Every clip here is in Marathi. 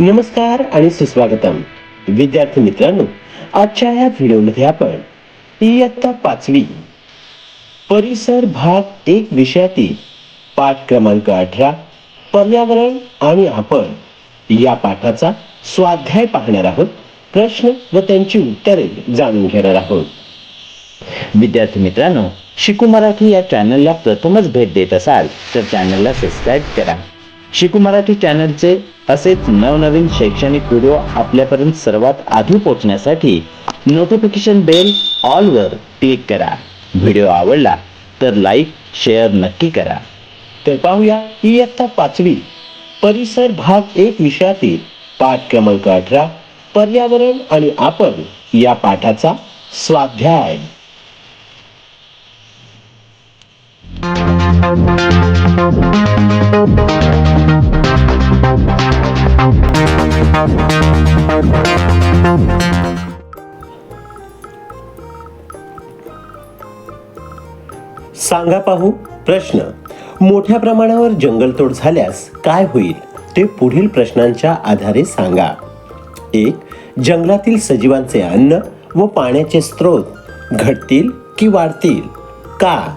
नमस्कार आणि सुस्वागतम. विद्यार्थी मित्रांनो आजच्या या व्हिडिओमध्ये आपण इयत्ता पाचवी परिसर भाग एक विषयातील पाठ क्रमांक अठरा पर्यावरण आणि आपण या पाठाचा स्वाध्याय पाहणार आहोत. प्रश्न व त्यांची उत्तरे जाणून घेणार आहोत. विद्यार्थी मित्रांनो शिकू मराठी या चॅनलला प्रथमच भेट देत असाल तर चॅनलला सबस्क्राईब करा. शिकू मराठी चॅनलचे असेच नवनवीन शैक्षणिक व्हिडिओ आपल्यापर्यंत सर्वात आधी पोहोचण्यासाठी नोटिफिकेशन बेल ऑलवर क्लिक करा. व्हिडिओ आवडला तर लाईक शेअर नक्की करा. तर पाहूया इयत्ता पाचवी परिसर भाग एक विषयातील पाठ क्रमांक अठरा पर्यावरण आणि आपण या पाठाचा स्वाध्याय. सांगा पाहू प्रश्न. मोठ्या प्रमाणावर जंगलतोड झाल्यास काय होईल? ते पुढील प्रश्नांच्या आधारे सांगा. एक जंगलातील सजीवांचे अन्न व पाण्याचे स्रोत घटतील की वाढतील? का?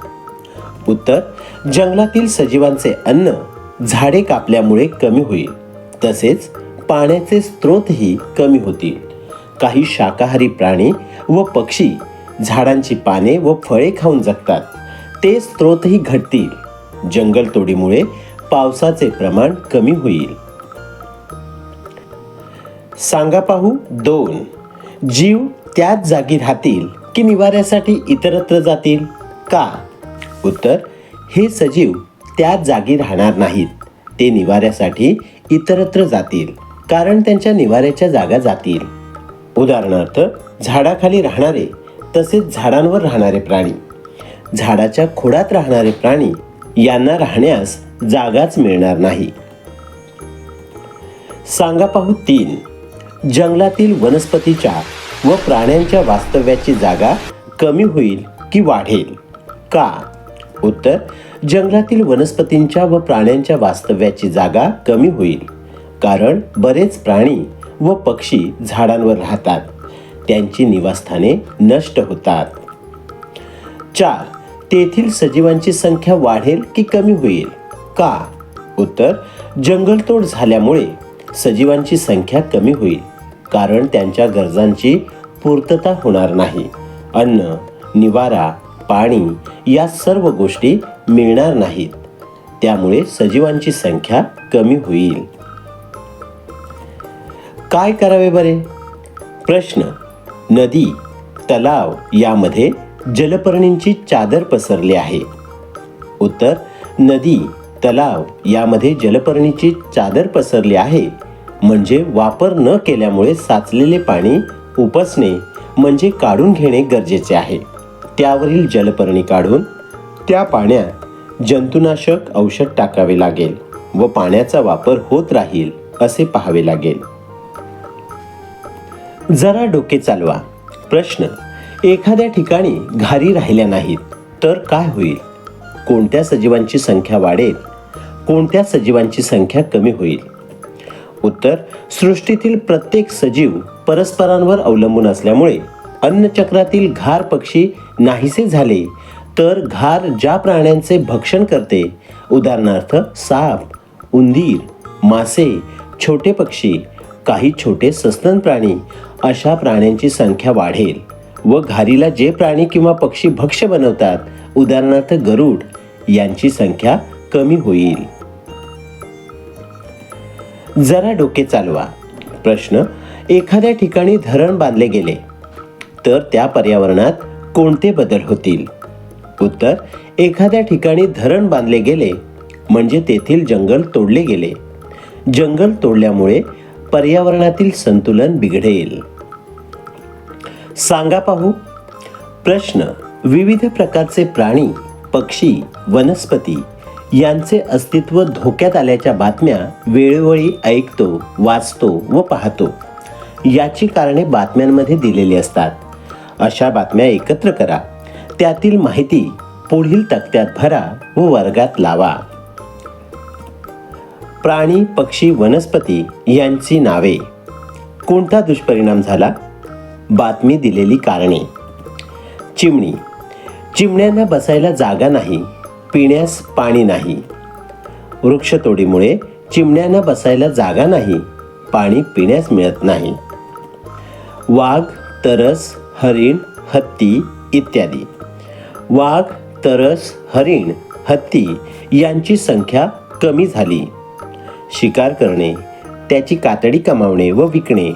उत्तर जंगलातील सजीवांचे अन्न झाडे कापल्यामुळे कमी होईल. तसेच पाण्याचे स्रोतही कमी होतील काही शाकाहारी प्राणी व पक्षी झाडांची पाने व फळे खाऊन जगतात. ते स्रोतही घटतील. जंगलतोडीमुळे पावसाचे प्रमाण कमी होईल. सांगा पाहू दोन. जीव त्याच जागी राहतील की निवाऱ्यासाठी इतरत्र जातील? का? उत्तर हे सजीव त्याच जागी राहणार नाहीत. ते निवाऱ्यासाठी इतरत्र जातील. कारण त्यांच्या निवाऱ्याच्या जागा जातील. उदाहरणार्थ झाडाखाली राहणारे तसेच झाडांवर राहणारे प्राणी. झाडाच्या खोडात राहणारे प्राणी यांना राहण्यास जागाच मिळणार नाही. सांगा पाहू तीन. जंगलातील वनस्पतीच्या व प्राण्यांच्या वास्तव्याची जागा कमी होईल की वाढेल? का? उत्तर जंगलातील वनस्पतींच्या व प्राण्यांच्या वास्तव्याची जागा कमी होईल. कारण बरेच प्राणी व पक्षी झाडांवर राहतात. त्यांची निवासस्थाने नष्ट होतात. चार तेथील सजीवांची संख्या वाढेल की कमी होईल? का? उत्तर जंगलतोड झाल्यामुळे सजीवांची संख्या कमी होईल. कारण त्यांच्या गरजांची पूर्तता होणार नाही. अन्न निवारा पाणी या सर्व गोष्टी मिळणार नाहीत. त्यामुळे सजीवांची संख्या कमी होईल. काय करावे बरे? प्रश्न. नदी तलाव यामध्ये जलपर्णींची चादर पसरली आहे. उत्तर. नदी तलाव यामध्ये जलपर्णीची चादर पसरली आहे. म्हणजे वापर न केल्यामुळे साचलेले पाणी उपसणे म्हणजे काढून घेणे गरजेचे आहे. त्यावरील जलपर्णी काढून त्या पाण्यात जंतुनाशक औषध टाकावे लागेल व पाण्याचा वापर होत राहील असे पाहावे लागेल. जरा डोके चालवा. प्रश्न. एखाद्या ठिकाणी घारी राहिल्या नाहीत तर काय होईल? कोणत्या सजीवांची संख्या वाढेल? कोणत्या सजीवांची संख्या कमी होईल? उत्तर. सृष्टीतील प्रत्येक सजीव परस्परांवर अवलंबून असल्यामुळे अन्नचक्रातील घार पक्षी नाहीसे झाले तर घार ज्या प्राण्यांचे भक्षण करते उदाहरणार्थ साप उंदीर मासे छोटे पक्षी काही छोटे सस्तन प्राणी अशा प्राण्यांची संख्या वाढेल व घारीला जे प्राणी किंवा पक्षी भक्ष्य बनवतात उदाहरणार्थ गरुड यांची संख्या कमी होईल. जरा डोके चालवा. प्रश्न एखाद्या ठिकाणी धरण बांधले गेले तर त्या पर्यावरणात कोणते बदल होतील? उत्तर एखाद्या ठिकाणी धरण बांधले गेले म्हणजे तेथील जंगल तोडले गेले. जंगल तोडल्यामुळे पर्यावरणातील संतुलन बिघडेल. सांगा पाहू. प्रश्न. विविध प्रकारचे प्राणी पक्षी वनस्पती यांचे अस्तित्व धोक्यात आल्याच्या बातम्या वेळोवेळी ऐकतो वाचतो व पाहतो. याची कारणे बातम्यांमध्ये दिलेली असतात. अशा बातम्या एकत्र करा. त्यातील माहिती पुढील तक्त्यात भरा व वर्गात लावा. प्राणी पक्षी वनस्पती यांची नावे. कोणता दुष्परिणाम झाला? बातमी दिलेली कारणे. चिमणी. चिमण्यांना बसायला जागा नाही पिण्यास पाणी नाही. वृक्षतोडीमुळे चिमण्यांना बसायला जागा नाही पाणी पिण्यास मिळत नाही. वाघ तरस हरिण हत्ती इत्यादी. वाघ तरस हरिण हत्ती यांची संख्या कमी झाली. शिकार करणे त्याची कातडी कमावणे व विकणे.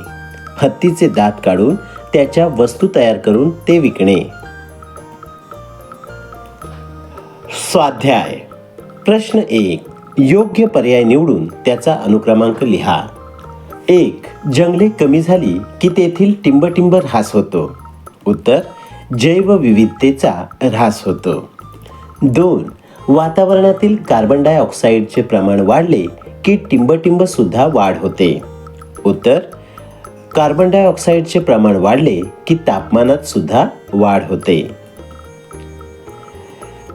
हत्तीचे दात काढून त्याच्या वस्तू तयार करून ते विकणे. स्वाध्याय. प्रश्न एक. योग्य पर्याय निवडून त्याचा अनुक्रमांक लिहा. एक. जंगले कमी झाली की तेथील टिंबटिंब ऱ्हास होतो. उत्तर. जैवविविधतेचा ऱ्हास होतो. दोन. वातावरणातील कार्बन डायऑक्साईडचे प्रमाण वाढले की टिंबटिंब सुद्धा वाढ होते. उत्तर कार्बन डायऑक्साईडचे प्रमाण वाढले की तापमानात सुद्धा वाढ होते.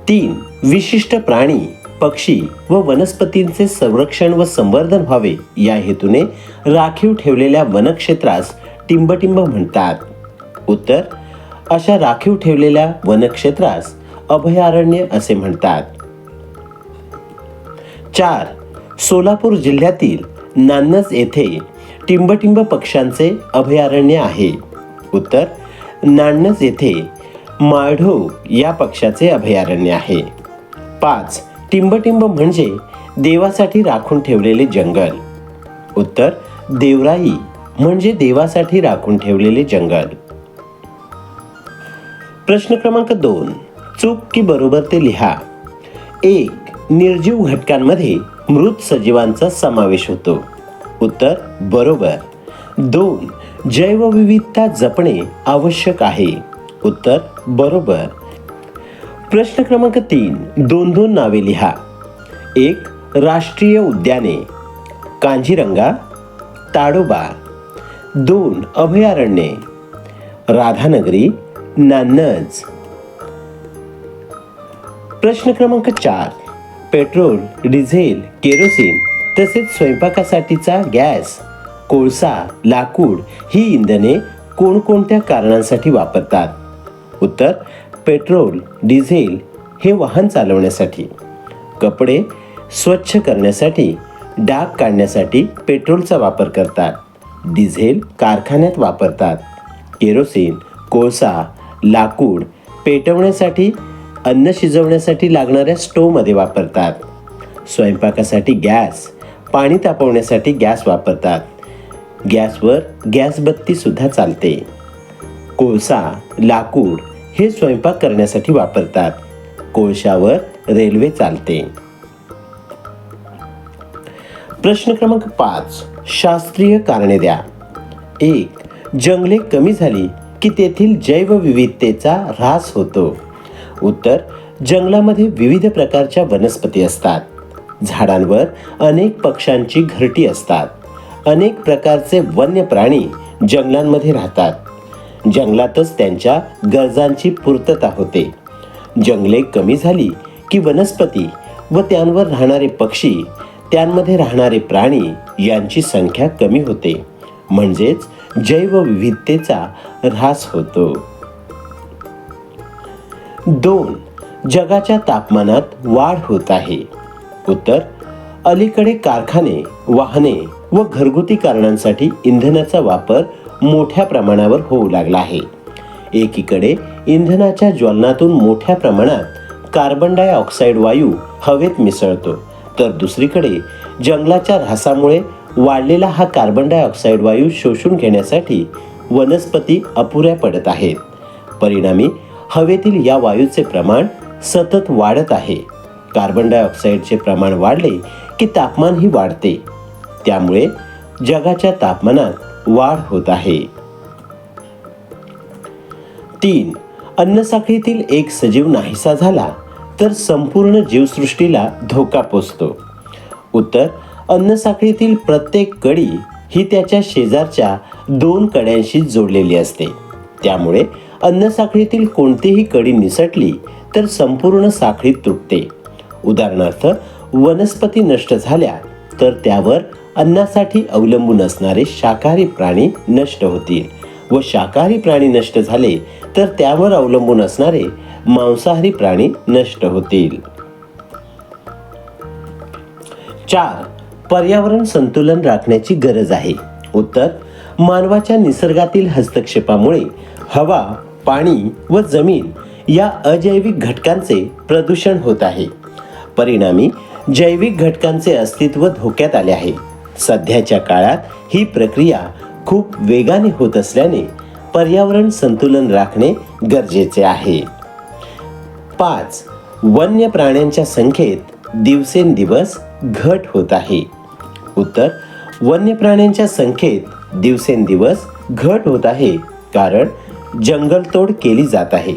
तीन विशिष्ट प्राणी पक्षी व वनस्पतींचे संरक्षण व संवर्धन व्हावे या हेतूने राखीव ठेवलेल्या वनक्षेत्रास टिंबटिंब म्हणतात. उत्तर अशा राखीव ठेवलेल्या वनक्षेत्रास अभयारण्य असे म्हणतात. चार सोलापूर जिल्ह्यातील नान्नज येथे टिंबटिंब पक्ष्यांचे अभयारण्य आहे. उत्तर नान्नज येथे माढो या पक्षाचे अभयारण्य आहे. पाच टिंबटिंब म्हणजे देवासाठी राखून ठेवलेले जंगल. उत्तर देवराई म्हणजे देवासाठी राखून ठेवलेले जंगल. प्रश्न क्रमांक दोन चूक की बरोबर ते लिहा. एक निर्जीव घटकांमध्ये मृत सजीवांचा समावेश होतो. उत्तर बरोबर. दोन जैवविविधता जपणे आवश्यक आहे. उत्तर बरोबर. प्रश्न क्रमांक तीन दोन दोन नावे लिहा. एक राष्ट्रीय उद्याने. कांजीरंगा ताडोबा. दोन अभयारण्ये. राधानगरी नान्नज. प्रश्न क्रमांक चार पेट्रोल डिझेल केरोसिन तसेच स्वयंपाकासाठीचा गॅस कोळसा लाकूड ही इंधने कोणकोणत्या कारणांसाठी वापरतात? उत्तर पेट्रोल डिझेल हे वाहन चालवण्यासाठी. कपडे स्वच्छ करण्यासाठी डाग काढण्यासाठी पेट्रोलचा वापर करतात. डिझेल कारखान्यात वापरतात. केरोसिन कोळसा लाकूड पेटवण्यासाठी अन्न शिजवण्यासाठी लागणाऱ्या स्टोवमध्ये वापरतात. स्वयंपाकासाठी गॅस पाणी तापवण्यासाठी गॅस वापरतात. गॅसवर गॅस चालते. कोळसा लाकूड हे स्वयंपाक करण्यासाठी वापरतात. कोळशावर रेल्वे चालते. प्रश्न क्रमांक पाच. शास्त्रीय कारणे द्या. एक जंगले कमी झाली की तेथील जैवविविधतेचा ऱ्हास होतो. उत्तर जंगलामध्ये विविध प्रकारच्या वनस्पती असतात. झाडांवर अनेक पक्ष्यांची घरटी असतात. अनेक प्रकारचे वन्य प्राणी जंगलांमध्ये राहतात. जंगलातच त्यांच्या गरजांची पूर्तता होते. जंगले कमी झाली की वनस्पती व त्यांवर राहणारे पक्षी त्यांमध्ये राहणारे प्राणी यांची संख्या कमी होते. म्हणजेच जैवविविधतेचा ऱ्हास होतो. दोन जगाच्या तापमानात वाढ होत आहे. उत्तर अलीकडे कारखाने वाहने व घरगुती कारणांसाठी इंधनाचा वापर मोठ्या प्रमाणावर होऊ लागला आहे. एकीकडे इंधनाच्या ज्वलनातून मोठ्या प्रमाणात कार्बन डायऑक्साईड वायू हवेत मिसळतो. तर दुसरीकडे जंगलाच्या ऱ्हासामुळे वाढलेला हा कार्बन डायऑक्साईड वायू शोषून घेण्यासाठी वनस्पती अपुऱ्या पडत आहेत. परिणामी हवेतील या वायूचे प्रमाण सतत वाढत आहे. कार्बन डायऑक्साईडचे प्रमाण वाढले की तापमानही वाढते. त्यामुळे जगाच्या तापमानात वाढ होत आहे. तीन अन्नसाखळीतील एक सजीव नाहीसा झाला तर संपूर्ण जीवसृष्टीला धोका पोचतो. उत्तर अन्नसाखळीतील प्रत्येक कडी ही त्याच्या शेजारच्या दोन कड्यांशी जोडलेली असते. त्यामुळे अन्नसाखळीतील कोणतीही कडी निसटली तर संपूर्ण साखळी तुटते. उदाहरणार्थ वनस्पती नष्ट झाल्या तर त्यावर अन्नासाठी अवलंबून असणारे शाकाहारी प्राणी नष्ट होतील व शाकाहारी प्राणी नष्ट झाले तर त्यावर अवलंबून असणारे मांसाहारी प्राणी नष्ट होतील. चार पर्यावरण संतुलन राखण्याची गरज आहे. उत्तर मानवाच्या निसर्गातील हस्तक्षेपामुळे हवा पाणी व जमीन या अजैविक घटकांचे प्रदूषण होत आहे. परिणामी जैविक घटकांचे अस्तित्व धोक्यात आले आहे. सध्याच्या काळात ही प्रक्रिया खूप वेगाने होत असल्याने पर्यावरण संतुलन राखणे गरजेचे आहे. पाच वन्य प्राण्यांच्या संख्येत दिवसेंदिवस घट होत आहे. उत्तर वन्य प्राण्यांच्या संख्येत दिवसेंदिवस घट होत आहे. कारण जंगलतोड केली जात आहे.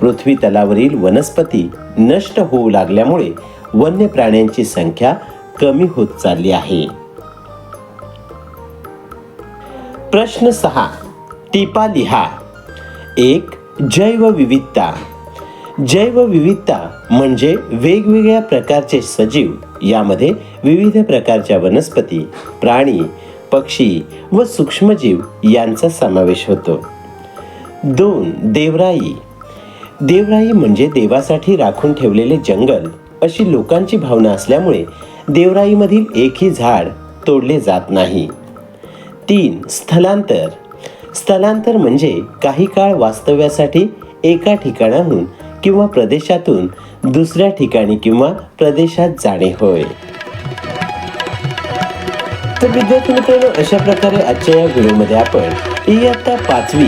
पृथ्वी तलावरील वनस्पती नष्ट होऊ लागल्यामुळे वन्य प्राण्यांची संख्या कमी होत चालली आहे. प्रश्न सहा. टिपा लिहा. एक जैवविविधता. जैवविविधता म्हणजे वेगवेगळ्या प्रकारचे सजीव यामध्ये विविध प्रकारच्या वनस्पती प्राणी पक्षी व सूक्ष्मजीव यांचा समावेश होतो. दोन देवराई. देवराई म्हणजे देवासाठी राखून ठेवलेले जंगल अशी लोकांची भावना असल्यामुळे देवराईमधील एकही झाड तोडले जात नाही. तीन स्थलांतर. स्थलांतर म्हणजे काही काळ वास्तव्यासाठी एका ठिकाणाहून किंवा प्रदेशातून दुसऱ्या ठिकाणी किंवा प्रदेशात जाणे होय. तर विद्यार्थी मित्रांनो अशा प्रकारे आजच्या या व्हिडिओमध्ये आपण इयत्ता पाचवी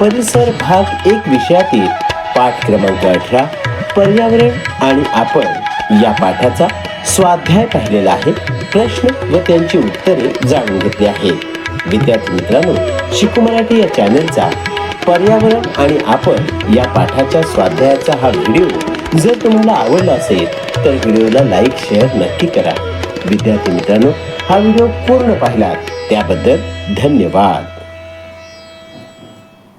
परिसर भाग एक विषयातील पाठ क्रमांक अठरा पर्यावरण आणि आपण या पाठाचा स्वाध्याय पाहिलेला आहे. प्रश्न व त्यांची उत्तरे जाणून घेतली आहेत विद्यार्थी मित्रांनो शिकू मराठी या चॅनलचा पर्यावरण आणि आपण या पाठाच्या स्वाध्यायाचा हा व्हिडिओ जर तुम्हाला आवडला असेल तर व्हिडिओला लाईक शेअर नक्की करा. विद्यार्थी मित्रांनो हा व्हिडिओ पूर्ण पाहिलात त्याबद्दल धन्यवाद.